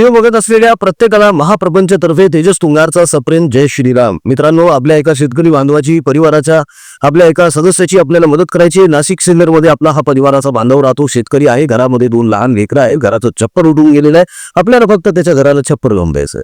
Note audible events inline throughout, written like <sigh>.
Video बघत असलेल्या प्रत्येकाला महाप्रपंचतर्फे तेजस तुंगारचा सप्रेम जय श्रीराम. मित्रांनो आपल्या एका शेतकरी बांधवाची परिवाराच्या आपल्या एका सदस्याची आपल्याला मदत करायची आहे. नाशिक सिन्नरमध्ये आपला हा परिवाराचा बांधव राहतो. शेतकरी आहे. घरामध्ये दोन लहान लेकरं आहे घराचं छप्पर उडून गेलेलं आहे. आपल्याला फक्त त्याच्या घराला छप्पर लावून द्यायचं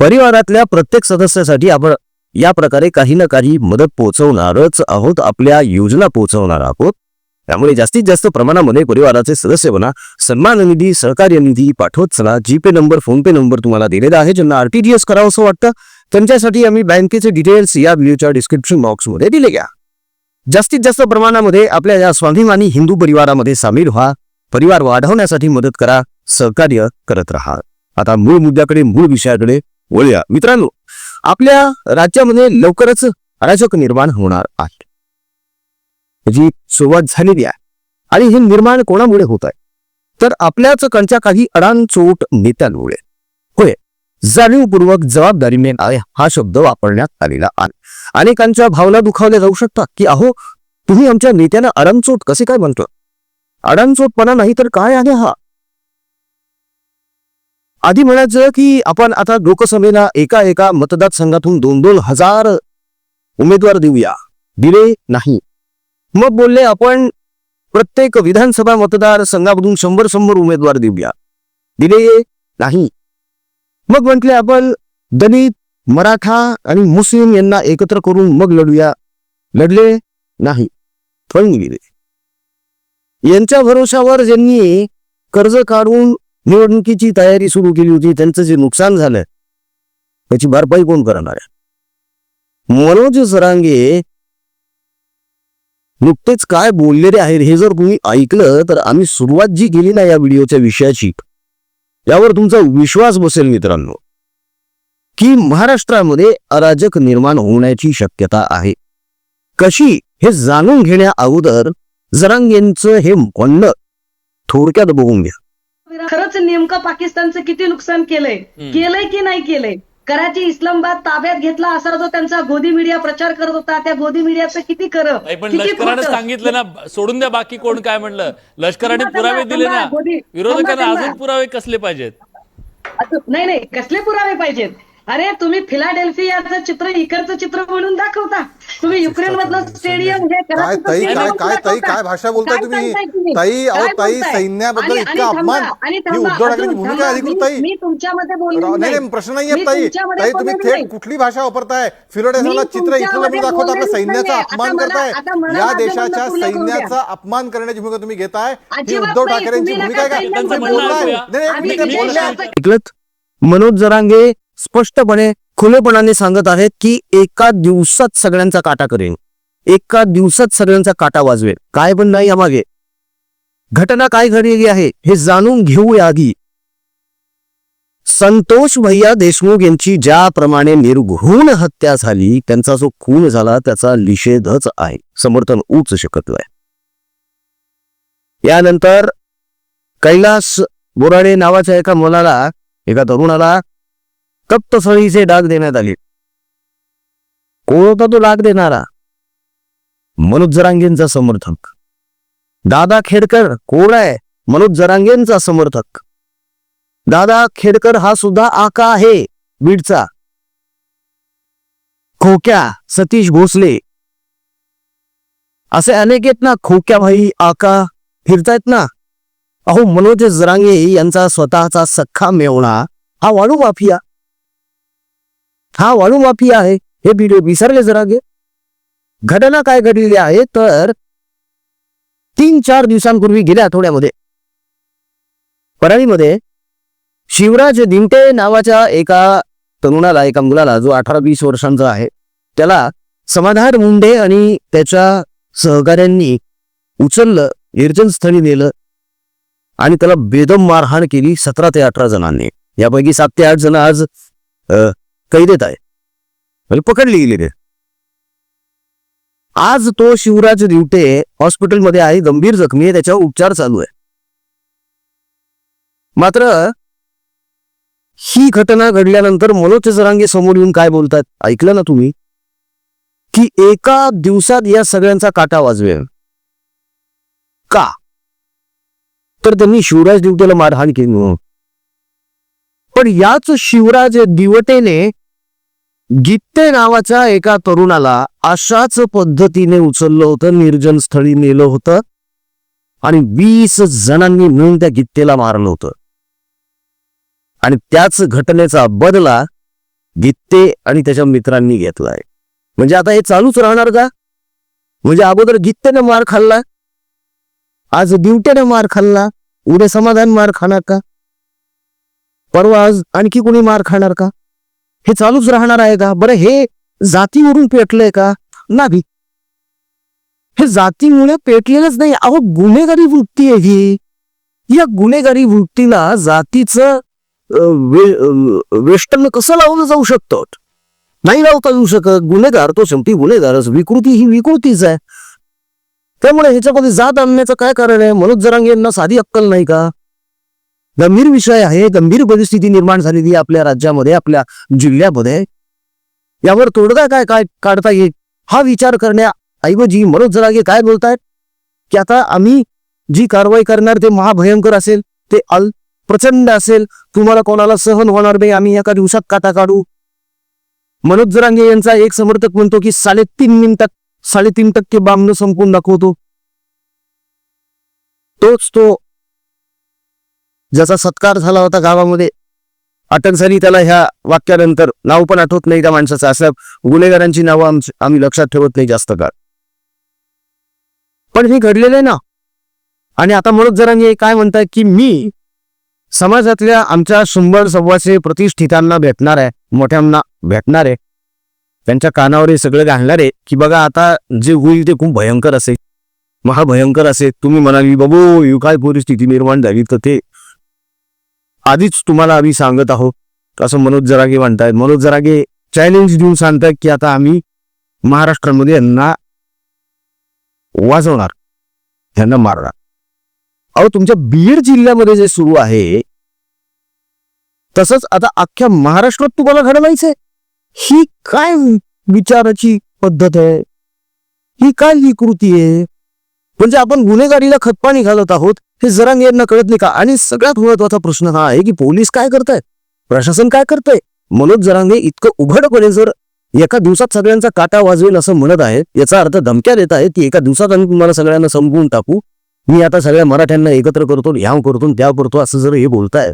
परिवारातल्या प्रत्येक सदस्यासाठी आपण या प्रकारे काही ना काही मदत पोहोचवणारच आहोत. आपल्या योजना पोहोचवणार आहोत. त्यामुळे जास्तीत जास्त प्रमाणामध्ये परिवाराचे सदस्य बना. सन्मान निधी सहकार्य निधी पाठवत चला जीपे नंबर फोनपे नंबर तुम्हाला दिलेला आहे. ज्यांना आरटीजीएस करावं असं वाटतं त्यांच्यासाठी आम्ही बँकेचे डिटेल्स या व्हिडिओच्या डिस्क्रिप्शन बॉक्समध्ये दिले घ्या. जास्तीत जास्त प्रमाणामध्ये आपल्या या स्वाभिमानी हिंदू परिवारामध्ये सामील व्हा. परिवार वाढवण्यासाठी मदत करा. सहकार्य करत राहा. आता मूळ मुद्द्याकडे मूळ विषयाकडे वळूया. मित्रांनो आपल्या राज्यामध्ये लवकरच अराजक निर्माण होणार आहे. जी सुरुवात झालेली आहे आणि हे निर्माण कोणामुळे होत आहे? तर आपल्याच कणच्या काही अडाणचोट नेत्यांमुळे. होय जाणीवपूर्वक जबाबदारीने आहे हा शब्द वापरण्यात आलेला आहे. अनेकांच्या भावना दुखावल्या जाऊ शकतात की अहो तुम्ही आमच्या नेत्यांना अडाणचोट कसे काय म्हणतो अडाणचोटपणा नाही तर काय आहे हा? आधी म्हणायचं की आपण आता लोकसभेला एका एका मतदारसंघातून दोन दोन हजार उमेदवार देऊया. दिले नाही. मग बोलले आपण प्रत्येक विधानसभा मतदार संघामधून शंभर शंभर उमेदवार देऊया. दिले नाही. मग म्हटले आपण दलित मराठा आणि मुस्लिम यांना एकत्र करून मग लढूया. लढले? नाही. पण गेले. यांच्या भरोशावर ज्यांनी कर्ज काढून निवडणुकीची तयारी सुरू केली होती त्यांचं जे नुकसान झालं त्याची भरपाई कोण करणार आहे? मनोज सरांगे नुकतेच काय बोललेले आहेत हे जर तुम्ही ऐकलं तर आम्ही सुरुवात जी केली ना या व्हिडिओच्या विषयाची यावर तुमचा विश्वास बसेल मित्रांनो की महाराष्ट्रामध्ये अराजक निर्माण होण्याची शक्यता आहे. कशी? हे जाणून घेण्या अगोदर जरांगेंचं हे म्हणणं थोडक्यात बघून घ्या. खरंच नेमकं पाकिस्तानचं किती नुकसान केलंय? केलंय की नाही केलंय? कराची इस्लामाबाद ताब्यात घेतला असा जो त्यांचा गोदी मीडिया प्रचार करत होता त्या गोदी मीडियाचं किती खरं नाही पण लष्करानं? सांगितलं ना सोडून द्या बाकी कोण काय म्हणलं लष्कराने पुरावे दिले ना. विरोधकांना अजून. पुरावे कसले पाहिजेत नाही नाही कसले पुरावे पाहिजेत अरे तुम्ही फिलाडेल्फियाचं चित्र इकडचं चित्र म्हणून दाखवता. तुम्ही युक्रेन मधलं स्टेडियम हे काय ताई काय काय ताई. काय भाषा बोलताय काय तुम्ही? ताई अहो ताई? सैन्याबद्दल आणि- इतका अपमान. ही उद्धव ठाकरेंची अजून भूमिका. अधिकृत मी- ताई. मी तुमच्यामध्ये बोलली नाही प्रश्न नाहीये ताई. ताई तुम्ही थेट कुठली भाषा वापरताय? फिरोडेसला चित्र तुमच्यामध्ये म्हणून दाखवता आपल्या सैन्याचा. अपमान करताय? या देशाच्या. सैन्याचा अपमान करण्याची भूमिका तुम्ही घेताय? ही उद्धव. ठाकरेंची भूमिका आहे का? ऐकलत? मनोज जरांगे स्पष्टपणे खुलेपणाने सांगत आहेत की एका दिवसात सगळ्यांचा काटा करेन. एका दिवसात सगळ्यांचा काटा वाजवेल काय पण नाही यामागे. घटना काय घडलेली आहे हे जाणून घेऊया आधी. संतोष भैया देशमुख यांची ज्याप्रमाणे निर्घुण हत्या झाली त्यांचा जो खून झाला त्याचा निषेधच आहे. समर्थन उच शकत आहे यानंतर कैलास बोराडे नावाच्या एका मुलाला एका तरुणाला तप्तसळीचे डाग देण्यात आले कोण होता तो डाग देणारा मनोज जरांगेंचा समर्थक। दादा खेडकर कोण आहे? मनोज जरांगेंचा समर्थक। दादा खेडकर हा सुद्धा आका आहे बीडचा। खोक्या सतीश भोसले। असे अनेक आहेत ना खोक्या भाई आका फिरतायत ना। अहो मनोज जरांगे यांचा स्वतःचा सख्खा मेवणा हा वाळू माफिया। हा वाळूमाफी आहे. हे व्हिडिओ विसरले जरांगे घटना काय घडलेली आहे तर तीन चार दिवसांपूर्वी गेल्या आठवड्यामध्ये. परळीमध्ये शिवराज दिमटे नावाच्या एका तरुणाला एका मुलाला जो अठरा वीस वर्षांचा आहे त्याला समाधान मुंडे आणि त्याच्या सहकाऱ्यांनी उचललं निर्जनस्थळी नेलं आणि त्याला बेदम मारहाण केली सतरा ते अठरा जणांनी. यापैकी सात ते आठ जण आज कैदेत आहे म्हणजे गेली ते आज तो शिवराज दिवटे हॉस्पिटलमध्ये आहे गंभीर जखमी आहे त्याच्यावर उपचार चालू आहे। मात्र ही घटना घडल्यानंतर मनोज सरांगे समोर येऊन काय बोलतात ऐकलं ना तुम्ही? की एका दिवसात या सगळ्यांचा काटा वाजवे का? तर त्यांनी शिवराज दिवटेला मारहाण केली. पण याच शिवराज दिवटेने गित्ते नावाच्या एका तरुणाला अशाच पद्धतीने उचललं होतं निर्जन स्थळी नेलं होतं आणि वीस जणांनी मिळून त्या गित्तेला मारलं होतं. आणि त्याच घटनेचा बदला गित्ते आणि त्याच्या मित्रांनी घेतलाय. म्हणजे आता हे चालूच राहणार का? म्हणजे अगोदर गित्तेने मार खाल्ला आज दिवट्याने मार खाल्ला उद्या समाधान मार खाणार का? परवा आज आणखी कोणी मार खाणार का? हे चालूच राहणार आहे का? बरं हे जातीवरून पेटलंय का? नाही. हे जातीमुळे पेटलेलंच नाही. अहो गुन्हेगारी वृत्ती आहे ही. या गुन्हेगारी वृत्तीला जातीचं वे- वेष्टन कसं लावलं जाऊ शकतं? नाही लावता येऊ शकत. गुन्हेगार तो शेवटी गुन्हेगारच. विकृती ही विकृतीच आहे. त्यामुळे ह्याच्यामध्ये जात आणण्याचं काय कारण आहे? मनोज जरांगे यांना साधी अक्कल नाही का? गंभीर विषय आहे गंभीर परिस्थिती निर्माण झालेली आपल्या राज्यामध्ये आपल्या जिल्ह्यामध्ये. यावर तोडगा काय काय काढता येईल हा विचार करण्याऐवजी मनोज जरांगे काय बोलतायत? की आता आम्ही जी कारवाई करणार ते महाभयंकर असेल ते अल प्रचंड असेल तुम्हाला कोणाला सहन होणार नाही आम्ही एका दिवसात काटा काढू. मनोज जरांगे यांचा एक समर्थक म्हणतो की साडेतीन मिनिटात साडेतीन टक्के बांबणं संपून दाखवतो. तोच तो ज्याचा सत्कार झाला होता गावामध्ये अटक झाली त्याला ह्या वाक्यानंतर नाव पण आठवत नाही त्या माणसाचं. असं गुन्हेगारांची नावं आमची आम्ही लक्षात ठेवत नाही जास्त काळ. पण हे घडलेलं आहे ना. आणि आता मनोज काय म्हणताय की मी समाजातल्या आमच्या शंभर सव्वाशे प्रतिष्ठितांना भेटणार आहे मोठ्यांना भेटणार आहे. त्यांच्या कानावर हे सगळं घालणार आहे की बघा आता जे होईल ते खूप भयंकर असेल. महाभयंकर असेल. तुम्ही म्हणाल बाबू ही काय परिस्थिती निर्माण झाली? तर ते आधीच तुम्हाला आम्ही सांगत आहोत. असं मनोज जरागे म्हणतायत. मनोज जरागे चॅलेंज देऊन सांगतायत की आता आम्ही महाराष्ट्रामध्ये यांना वाजवणार. त्यांना मारणार. अहो तुमच्या बीड जिल्ह्यामध्ये जे सुरू आहे तसंच आता अख्ख्या महाराष्ट्रात तुम्हाला घडवायचंय. ही काय विचाराची पद्धत आहे? ही काय विकृती आहे? म्हणजे आपण गुन्हेगारीला खतपाणी घालत आहोत. हे जरांगे यांना कळत नाही का? आणि सगळ्यात महत्त्वाचा प्रश्न हा आहे की पोलीस काय करतायत प्रशासन काय करतंय? मनोज जरांगे इतकं उघडपणे जर एका दिवसात सगळ्यांचा काटा वाजवेल असं म्हणत आहेत याचा अर्थ धमक्या देत आहेत की एका दिवसात आम्ही तुम्हाला सगळ्यांना संपवून टाकू. मी आता सगळ्या मराठ्यांना एकत्र करतो ह्या करतो त्या करतो असं जर हे बोलताय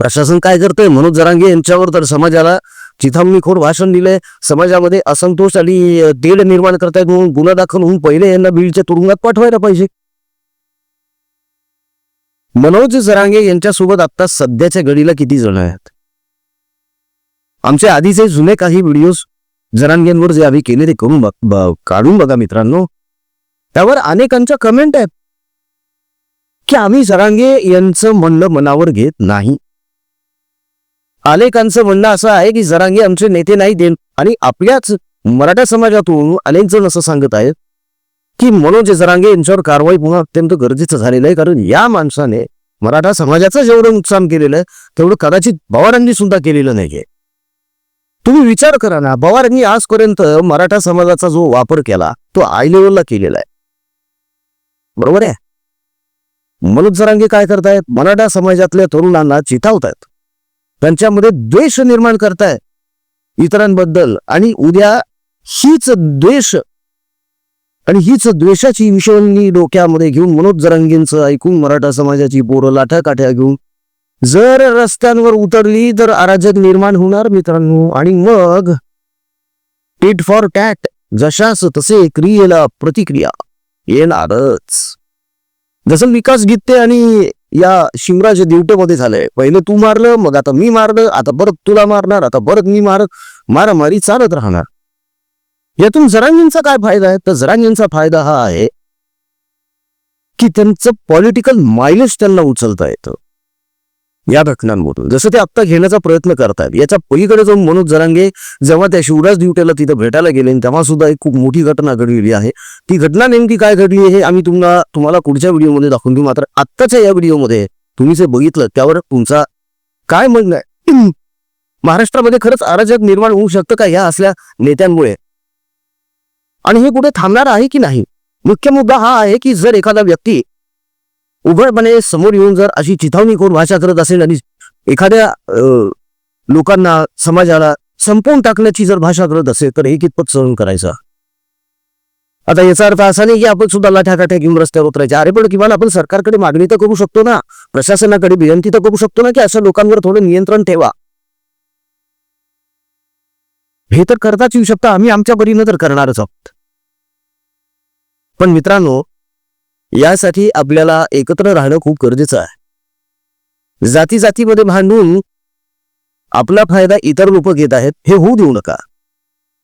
प्रशासन काय करतंय? मनोज जरांगे यांच्यावर तर समाजाला चिथामणीखोर भाषण दिलंय. समाजामध्ये असंतोष आणि तेढ निर्माण करतायत म्हणून गुन्हा दाखल होऊन पहिले यांना बीडच्या तुरुंगात पाठवायला पाहिजे. मनोज जरांगे यांच्यासोबत आता सध्याच्या घडीला किती जण आहेत? आमचे आधीचे जुने काही व्हिडिओज जरांगेंवर जे आम्ही केले ते करून बघ काढून बघा मित्रांनो. त्यावर अनेकांच्या कमेंट आहेत. की आम्ही जरांगे यांचं म्हणणं मनावर घेत नाही. अनेकांचं म्हणणं असं आहे की जरांगे आमचे नेते नाही देण आणि आपल्याच मराठा समाजातून अनेक जण असं सांगत आहेत. की मनोज जरांगे यांच्यावर कारवाई पुन्हा अत्यंत गरजेचं झालेलं आहे. कारण या माणसाने मराठा समाजाचं जेवढं नुकसान केलेलं आहे तेवढं कदाचित पवारांनी सुद्धा केलेलं नाहीये. तुम्ही विचार करा ना पवारांनी आजपर्यंत मराठा समाजाचा जो वापर केला तो आय लेवलला केलेला आहे. बरोबर आहे? मनोज जरांगे काय करतायत? मराठा समाजातल्या तरुणांना चितावतायत त्यांच्यामध्ये द्वेष निर्माण करताय इतरांबद्दल आणि उद्या हीच द्वेष आणि हीच द्वेषाची विषवणी डोक्यामध्ये घेऊन मनोज जरांगेंचं ऐकून मराठा समाजाची पोरं लाठ्या काठ्या घेऊन जर रस्त्यांवर उतरली तर अराजक निर्माण होणार मित्रांनो. आणि मग टिट फॉर टॅट जशास तसे क्रियेला प्रतिक्रिया येणारच. जसं विकास गीते आणि या शिवराज दिवटेमध्ये झालंय पहिले तू मारलं मग आता मी मारलं आता परत तुला मारणार आता परत मी मार मारामारी चालत राहणार. यातून जरांगींचा काय फायदा आहे? तर जरांगींचा फायदा हा आहे की त्यांचं पॉलिटिकल मायलेज त्यांना उचलता येतं. या घटनांमधून. जसं ते आत्ता घेण्याचा प्रयत्न करतात याच्या पलीकडे जाऊन मनोज जरांगे जेव्हा त्या शिवराज दिवटेला तिथं भेटायला गेले तेव्हा सुद्धा एक खूप मोठी घटना घडलेली आहे. ती घटना नेमकी काय घडली हे आम्ही तुम्हाला तुम्हाला पुढच्या व्हिडिओमध्ये दाखवून देऊ. मात्र आत्ताच्या या व्हिडिओमध्ये तुम्ही जे बघितलं त्यावर तुमचा काय म्हणणं आहे? <clears throat> महाराष्ट्रामध्ये खरंच अराजक निर्माण होऊ शकतं का? या असल्या नेत्यांमुळे. आणि हे कुठे थांबणार आहे की नाही? मुख्य मुद्दा हा आहे की जर एखादा व्यक्ती उघडपणे समोर येऊन जर अशी चिथावणीखोर भाषा करत असेल आणि एखाद्या लोकांना समाजाला संपवून टाकण्याची जर भाषा करत असेल तर हे कितपत सहन करायचं? आता याचा अर्थ असा नाही की आपण सुद्धा लाठ्याकाठ्या घेऊन रस्त्यावर उतरायचे. अरे पण किमान आपण सरकारकडे मागणी तर करू शकतो ना. प्रशासनाकडे विनंती तर करू शकतो ना की अशा लोकांवर थोडं नियंत्रण ठेवा. हे तर करताच येऊ शकतं. आम्ही आमच्या परीनं तर करणारच आहोत. पण मित्रांनो यासाठी आपल्याला एकत्र राहणं खूप गरजेचं आहे. जाती जातीमध्ये भांडून आपला फायदा इतर लोक घेत आहेत हे होऊ देऊ नका.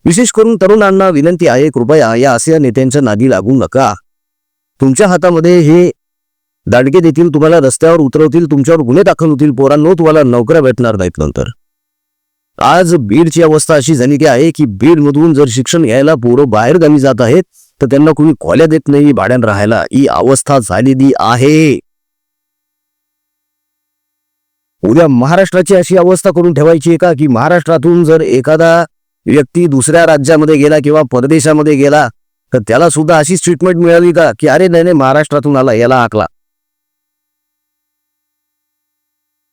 विशेष करून तरुणांना विनंती आहे कृपया या आसिया नेत्यांच्या नादी लागू नका. तुमच्या हातामध्ये हे दाडगे देतील तुम्हाला रस्त्यावर उतरवतील तुमच्यावर गुन्हे दाखल होतील. पोरांनो तुम्हाला नोकऱ्या भेटणार नाहीत नंतर. आज बीडची अवस्था अशी झाली की आहे की बीड मधून जर शिक्षण घ्यायला पोरं बाहेर गावी जात आहेत तर त्यांना कोणी खोल्या देत नाही भाड्यान राहायला. ही अवस्था झालेली आहे. उद्या महाराष्ट्राची अशी अवस्था करून ठेवायची आहे का? की महाराष्ट्रातून जर एखादा व्यक्ती दुसऱ्या राज्यामध्ये गेला किंवा परदेशामध्ये गेला तर त्याला सुद्धा अशीच ट्रीटमेंट मिळाली का? की अरे नाही नाही महाराष्ट्रातून आला याला आकला.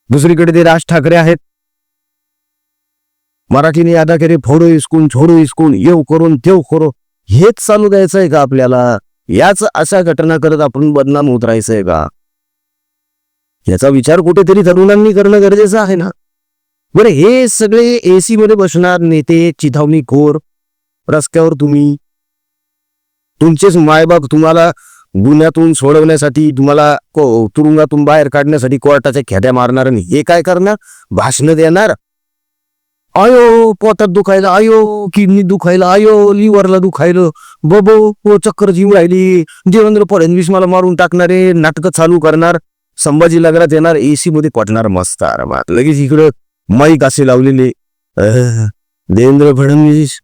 दुसरीकडे ते राज ठाकरे आहेत. मराठीने यादा केले फोडो इसकून छोडो इस्कून येऊ करून तेव करो हेच चालू द्यायचंय का आपल्याला? याच अशा घटना करत आपण बदनाम होत राहायचंय का? याचा विचार कुठेतरी तरुणांनी करणं गरजेचं आहे ना? बरं हे सगळे एसी मध्ये बसणार नेते चिथावणी खोर रस्त्यावर तुम्ही. तुमचेच मायबाप तुम्हाला गुन्ह्यातून सोडवण्यासाठी तुम्हाला तुरुंगातून बाहेर काढण्यासाठी कोर्टाच्या ख्याद्या मारणार आणि हे काय करणार? भाषण देणार? आयो पोटात दुखायला आयो किडनी दुखायला आयो लिव्हरला दुखायलं. बबो हो चक्कर जीव राहिली. देवेंद्र फडणवीस मला मारून टाकणारे नाटकं चालू करणार. संभाजी नगरात येणार एसी मध्ये पटणार मस्त आरामात. लगेच इकडं माईक असे लावलेले. देवेंद्र फडणवीस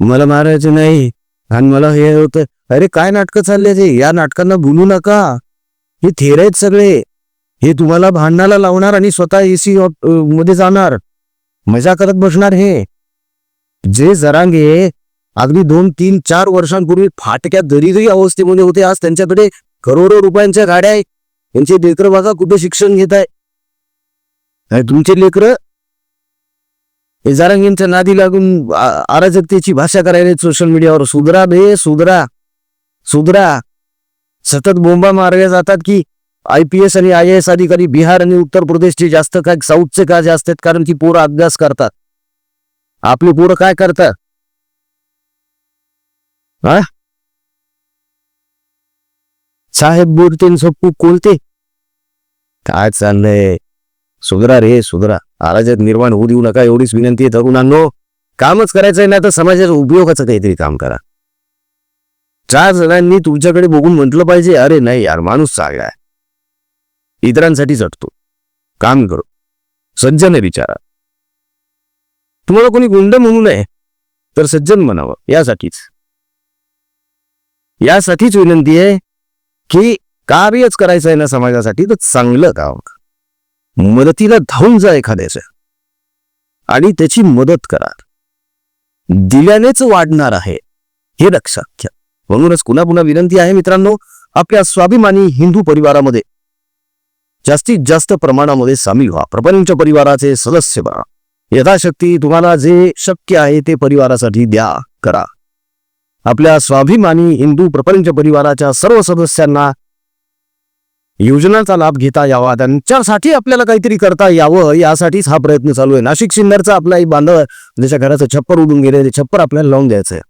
मला मारायचं नाही. आणि मला हे होतं अरे काय नाटकं चालले ते? या नाटकांना बोलू नका. हे थेर आहेत सगळे. हे तुम्हाला भांडणाला लावणार आणि स्वतः एसी मध्ये जाणार. मजा करत बसणार हे. जे जरांगे अगदी दोन तीन चार वर्षांपूर्वी फाटक्या दरिद्री अवस्थेमध्ये होते आज त्यांच्याकडे करोडो रुपयांच्या गाड्या आहे त्यांचे लेकर बघा कुठे शिक्षण घेत आहे तुमचे लेकर? हे जारांगींच्या नादी लागून अराजकतेची भाषा करायला सोशल मीडियावर सुधरा बे सुधरा. सुधरा. सतत बोंबा मारल्या जातात की आय पी एस आणि आय एस अधिकारी बिहार आणि उत्तर प्रदेशचे जास्त काय साऊथचे का जास्त आहेत? कारण की पोरं अभ्यास करतात. आपली पोरं काय करतात? हा साहेब बोलते सबकू कोलते काय चाललंय? सुधरा रे सुधरा. अराजक निर्माण होऊ देऊ नका एवढीच विनंती आहे तरुणांनो. कामच करायचंय ना तर समाजाच्या उपयोगाचं काहीतरी काम करा. चार जणांनी तुमच्याकडे बघून म्हटलं पाहिजे. अरे नाही यार माणूस चांगला आहे. इतरांसाठी झटतो काम करो. सज्जन आहे तुम्हाला कोणी गुंड म्हणू नये तर सज्जन म्हणावं. यासाठीच. यासाठीच विनंती आहे की कार्यच करायचं आहे ना समाजासाठी तर चांगलं काम मदतीला धावून जा एखाद्याच्या आणि त्याची मदत करा. दिल्यानेच वाढणार आहे. हे लक्षात घ्या म्हणूनच पुन्हा पुन्हा विनंती आहे मित्रांनो आपल्या स्वाभिमानी हिंदू परिवारामध्ये जास्तीत जास्त प्रमाणामध्ये सामील व्हा. प्रपंच परिवाराचे सदस्य बना. यथाशक्ती तुम्हाला जे शक्य आहे ते परिवारासाठी द्या करा. आपल्या स्वाभिमानी हिंदू प्रपंच परिवाराच्या सर्व सदस्यांना योजनांचा लाभ घेता यावा. त्यांच्यासाठी आपल्याला काहीतरी करता यावं यासाठीच हा प्रयत्न चालू आहे. नाशिक सिन्नरचा आपला एक बांधव ज्याच्या घराचं छप्पर उडून गेले ते छप्पर आपल्याला लावून द्यायचंय.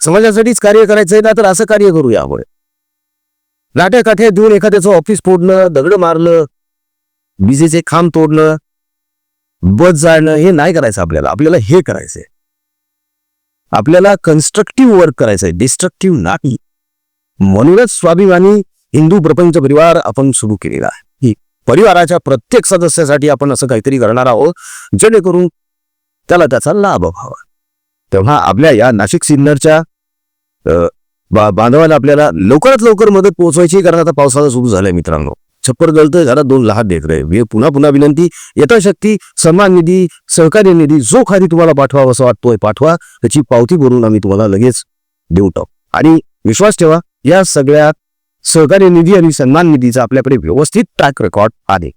समाजासाठीच कार्य करायचंय ना तर असं कार्य करू आपण. लाट्या काठ्या देऊन एखाद्याचं ऑफिस फोडणं दगड मारलं विजेचे खांब तोडणं बस जाळणं हे नाही करायचं आपल्याला. आपल्याला हे करायचंय. आपल्याला कन्स्ट्रक्टिव्ह वर्क करायचंय. डिस्ट्रक्टिव्ह नाही. म्हणूनच स्वाभिमानी हिंदू प्रपंच परिवार आपण सुरू केलेला आहे. ही परिवाराच्या प्रत्येक सदस्यासाठी आपण असं काहीतरी करणार आहोत जेणेकरून त्याला त्याचा लाभ व्हावा. तेव्हा आपल्या या नाशिक सिन्नरच्या बा- बांधवाला आपल्याला लवकरात लवकर मदत पोहोचवायची कारण आता पावसाळा सुरू झालाय मित्रांनो. छप्पर गळतंय घरात दोन लहान देत रे. पुन्हा पुन्हा विनंती यथाशक्ती सन्मान निधी सहकार्य निधी जो खाली तुम्हाला पाठवा असं वाटतोय पाठवा. त्याची पावती भरून आम्ही तुम्हाला लगेच देऊ टाकू. आणि विश्वास ठेवा या सगळ्या सहकार्य निधी आणि सन्मान निधीचा आपल्याकडे व्यवस्थित ट्रॅक रेकॉर्ड आहे.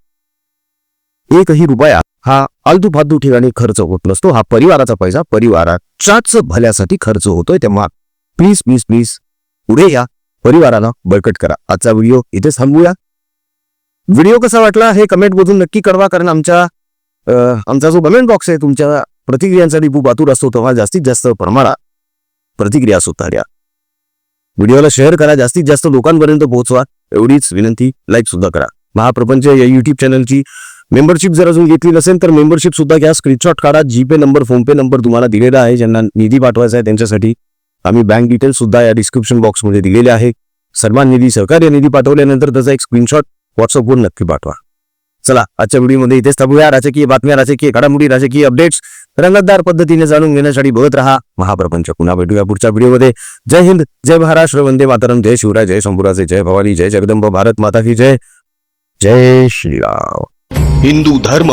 एकही रुपया हा आलतू फालतू ठिकाणी खर्च होत नसतो. हा परिवाराचा पैसा परिवाराच्याच भल्यासाठी खर्च होतोय. तेव्हा प्लीज प्लीज प्लीज पुढे या परिवाराला बळकट करा. आजचा व्हिडिओ इथे थांबूया व्हिडिओ कसा वाटला हे कमेंट मधून नक्की कळवा कारण आमच्या आमचा जो कमेंट बॉक्स आहे तुमच्या प्रतिक्रियांसाठी खूप आतुर असतो तेव्हा जास्तीत जास्त प्रमाणात प्रतिक्रिया सुद्धा द्या. व्हिडिओला शेअर करा जास्तीत जास्त लोकांपर्यंत पोहोचवा. एवढीच विनंती लाईक सुद्धा करा. महाप्रपंच या युट्यूब चॅनलची मेंबरशिप जर अजून घेतली नसेल तर मेंबरशिप सुद्धा घ्या. स्क्रीनशॉट काढा. जीपे नंबर फोनपे नंबर तुम्हाला दिलेला आहे. ज्यांना निधी पाठवायचा आहे त्यांच्यासाठी आम्ही बँक डिटेल्स सुद्धा या डिस्क्रिप्शन बॉक्समध्ये दिलेले आहे. सन्मान निधी सहकार्य निधी पाठवल्यानंतर त्याचा एक स्क्रीनशॉट व्हॉट्सअपवर नक्की पाठवा. चला आजच्या व्हिडिओमध्ये इथेच थांबूया. राजकीय बातम्या राजकीय घडामोडी राजकीय अपडेट्स रंगतदार पद्धतीने जाणून घेण्यासाठी बघत राहा. महाप्रपंच पुन्हा भेटूया पुढच्या व्हिडिओमध्ये. जय हिंद जय महाराष्ट्र वंदे मातरम. जय शिवराय जय शंभूराजे जय भवानी जय जगदंब भारत माता की जय. जय श्रीराम. हिंदू धर्म